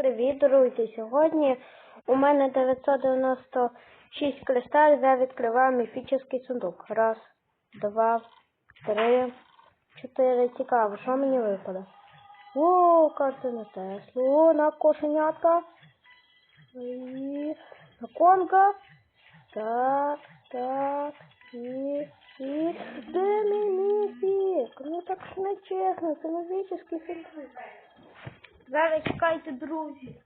Привіт, друзі! Сьогодні у мене 996 кристалів, я відкриваю міфічний сундук. Раз, два, три, чотири. Цікаво, що мені випаде? О, карта на Теслу, о, на кошенятка. І на конга. Так, так, і, і. Де мій міфік? Ну так ж не чесно, це міфічний сундук. Зараз чекайте, друзі.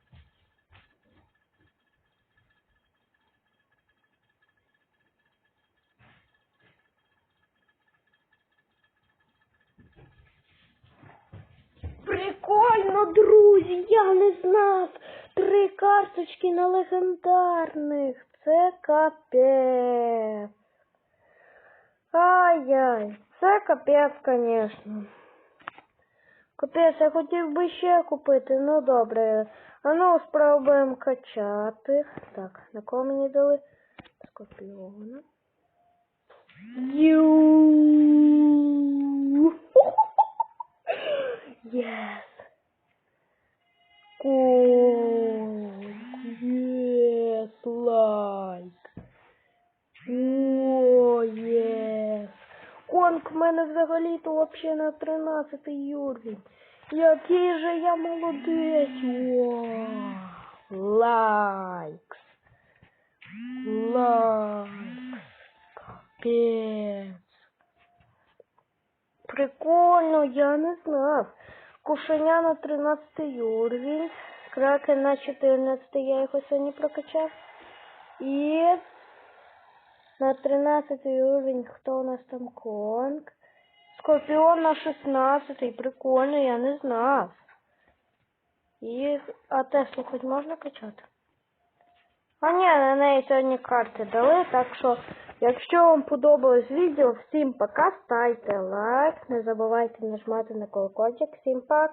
Прикольно, друзі, я не знав. Три карточки на легендарних. Це капець. Ай-яй, це капець, звісно. Капець, я хотів би ще купити, ну добре. А ну спробуємо качати. Так, на кого мені дали? Скорпіона. Ю. Єс. Єс, лайк. О, єс. Конг в мене взагалі-то вообще на 13 уровень. Який же я молодець. Лайкс. Лайкс. Капець. Прикольно, я не знав. Кушеня на 13 уровень. Кракен на 14 я його сьогодні прокачав. І на 13 уровень хто у нас там конг? Скорпіон на 16 прикольно, я не знав. І... А Теслу хоч можна качати? А ні, на неї сьогодні карти дали, так що, якщо вам подобалось відео, всім пока, ставте лайк, не забувайте нажимати на колокольчик, всім пока.